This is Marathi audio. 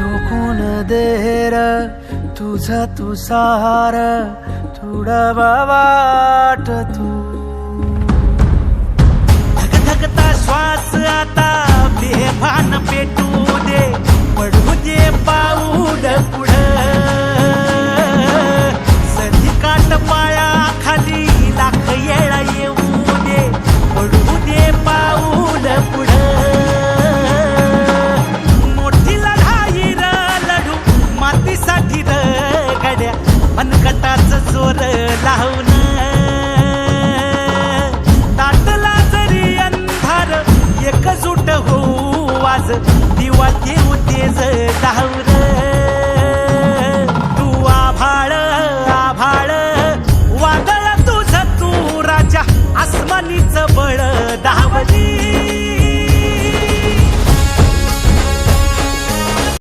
झोकून देर तुझा तू सार तुडवा वाट तू. धकता श्वास आता बेभान पेटू दे पडू दे पाऊड पुढं. सधी काट पाया खाली लाख येळा मनगटाच जोर लावून ताटला अंधार आभाळ आभाळ. वादळ तुझ तू राजा. आसमानीच बळ.